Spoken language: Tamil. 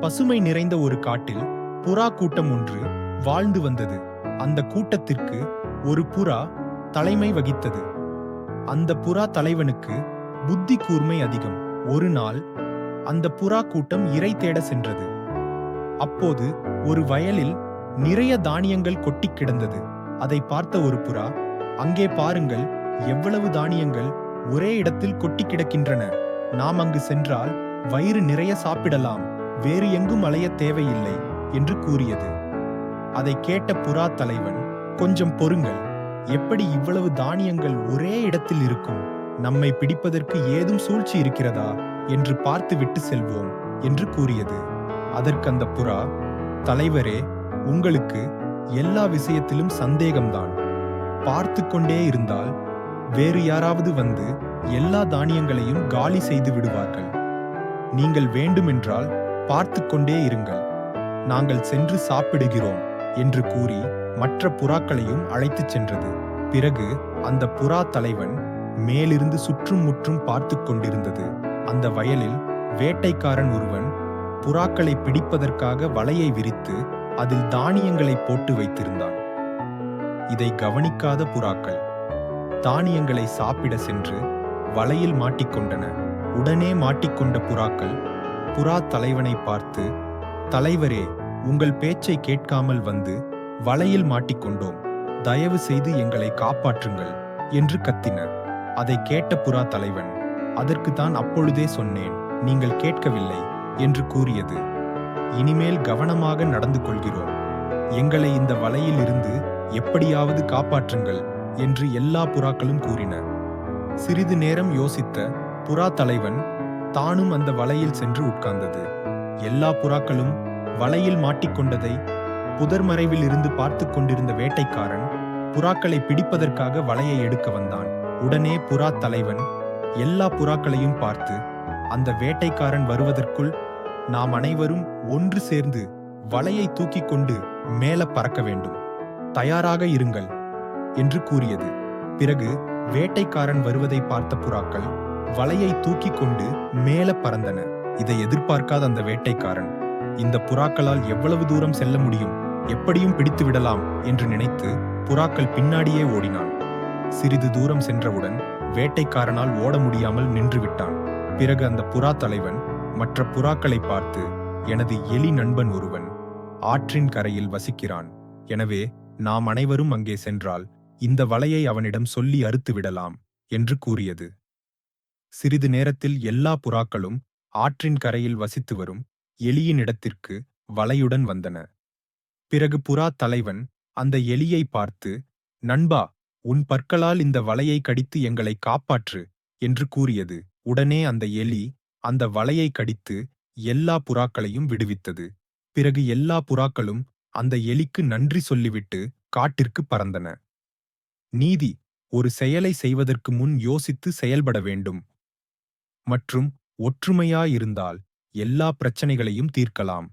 பசுமை நிறைந்த ஒரு காட்டில் புறா கூட்டம் ஒன்று வாழ்ந்து வந்தது. அந்த கூட்டத்திற்கு ஒரு புறா தலைமை வகித்தது. அந்த புறா தலைவனுக்கு புத்தி கூர்மை அதிகம். ஒரு நாள் அந்த புறா கூட்டம் இரை தேட சென்றது. அப்போது ஒரு வயலில் நிறைய தானியங்கள் கொட்டிக் கிடந்தது. அதை பார்த்த ஒரு புறா அங்கே பாருங்கள் எவ்வளவு தானியங்கள் ஒரே இடத்தில் கொட்டி கிடக்கின்றன. நாம் அங்கு சென்றால் வயிறு நிறைய சாப்பிடலாம். வேறு எங்கும் அலைய தேவையில்லை என்று கூறியது. அதை கேட்ட புறா தலைவன் கொஞ்சம் பொறுங்கள். எப்படி இவ்வளவு தானியங்கள் ஒரே இடத்தில் இருக்கும்? நம்மை பிடிப்பதற்கு ஏதும் சூழ்ச்சி இருக்கிறதா? என்று பார்த்துவிட்டு செல்வோம் என்று கூறியது. அதற்கு அந்த புறா தலைவரே உங்களுக்கு எல்லா விஷயத்திலும் சந்தேகம்தான். பார்த்து கொண்டே இருந்தால் வேறு யாராவது வந்து எல்லா தானியங்களையும் காலி செய்து விடுவார்கள். நீங்கள் வேண்டுமென்றால் பார்த்து கொண்டே இருங்கள். நாங்கள் சென்று சாப்பிடுகிறோம் என்று கூறி மற்ற புறாக்களையும் அழைத்துச் சென்றது. பிறகு அந்த புறா தலைவன் மேலிருந்து சுற்றும் முற்றும் பார்த்து கொண்டிருந்தது. அந்த வயலில் வேட்டைக்காரன் ஒருவன் புறாக்களை பிடிப்பதற்காக வலையை விரித்து அதில் தானியங்களை போட்டு வைத்திருந்தான். இதை கவனிக்காத புறாக்கள் தானியங்களை சாப்பிட சென்று வலையில் மாட்டிக்கொண்டன. உடனே மாட்டிக்கொண்ட புறாக்கள் புறா தலைவனை பார்த்து தலைவரே உங்கள் பேச்சை கேட்காமல் வந்து வலையில் மாட்டிக்கொண்டோம். தயவு செய்து எங்களை காப்பாற்றுங்கள் என்று கத்தின அதை கேட்ட புறா தலைவன் அதற்கு தான் அப்பொழுதே சொன்னேன் நீங்கள் கேட்கவில்லை என்று கூறியது. இனிமேல் கவனமாக நடந்து கொள்கிறோம். எங்களை இந்த வலையில் இருந்து எப்படியாவது காப்பாற்றுங்கள் என்று எல்லா புறாக்களும் கூறின. சிறிது நேரம் யோசித்த புறா தலைவன் தானும் அந்த வலையில் சென்று உட்கார்ந்தது. எல்லா புறாக்களும் வலையில் மாட்டிக்கொண்டதை புதர் மறைவில் இருந்து பார்த்து கொண்டிருந்த வேட்டைக்காரன் புறாக்களை பிடிப்பதற்காக வலையை எடுக்க வந்தான். உடனே புறா தலைவன் எல்லா புறாக்களையும் பார்த்து அந்த வேட்டைக்காரன் வருவதற்குள் நாம் அனைவரும் ஒன்று சேர்ந்து வலையை தூக்கிக் கொண்டு மேல பறக்க வேண்டும். தயாராக இருங்கள் என்று கூறியது. பிறகு வேட்டைக்காரன் வருவதை பார்த்த புறாக்கள் வலையை தூக்கிக் கொண்டு மேல பறந்தன. இதை எதிர்பார்க்காத அந்த வேட்டைக்காரன் இந்த புறாக்களால் எவ்வளவு தூரம் செல்ல முடியும்? எப்படியும் பிடித்து விடலாம் என்று நினைத்து புறாக்கள் பின்னாடியே ஓடினான். சிறிது தூரம் சென்றவுடன் வேட்டைக்காரனால் ஓட முடியாமல் நின்றுவிட்டான். பிறகு அந்த புறா தலைவன் மற்ற புறாக்களை பார்த்து எனது எலி நண்பன் ஒருவன் ஆற்றின் கரையில் வசிக்கிறான். எனவே நாம் அனைவரும் அங்கே சென்றால் இந்த வலையை அவனிடம் சொல்லி அறுத்து விடலாம் என்று கூறியது. சிறிது நேரத்தில் எல்லா புறாக்களும் ஆற்றின் கரையில் வசித்து வரும் எலியின் இடத்திற்கு வலையுடன் வந்தன. பிறகு புறா தலைவன் அந்த எலியை பார்த்து நண்பா உன் பற்களால் இந்த வலையை கடித்து எங்களை காப்பாற்று என்று கூறியது. உடனே அந்த எலி அந்த வலையை கடித்து எல்லா புறாக்களையும் விடுவித்தது. பிறகு எல்லா புறாக்களும் அந்த எலிக்கு நன்றி சொல்லிவிட்டு காட்டிற்கு பறந்தன. நீதி ஒரு செயலை செய்வதற்கு முன் யோசித்து செயல்பட வேண்டும். மற்றும் ஒற்றுமையாயிருந்தால் எல்லா பிரச்சனைகளையும் தீர்க்கலாம்.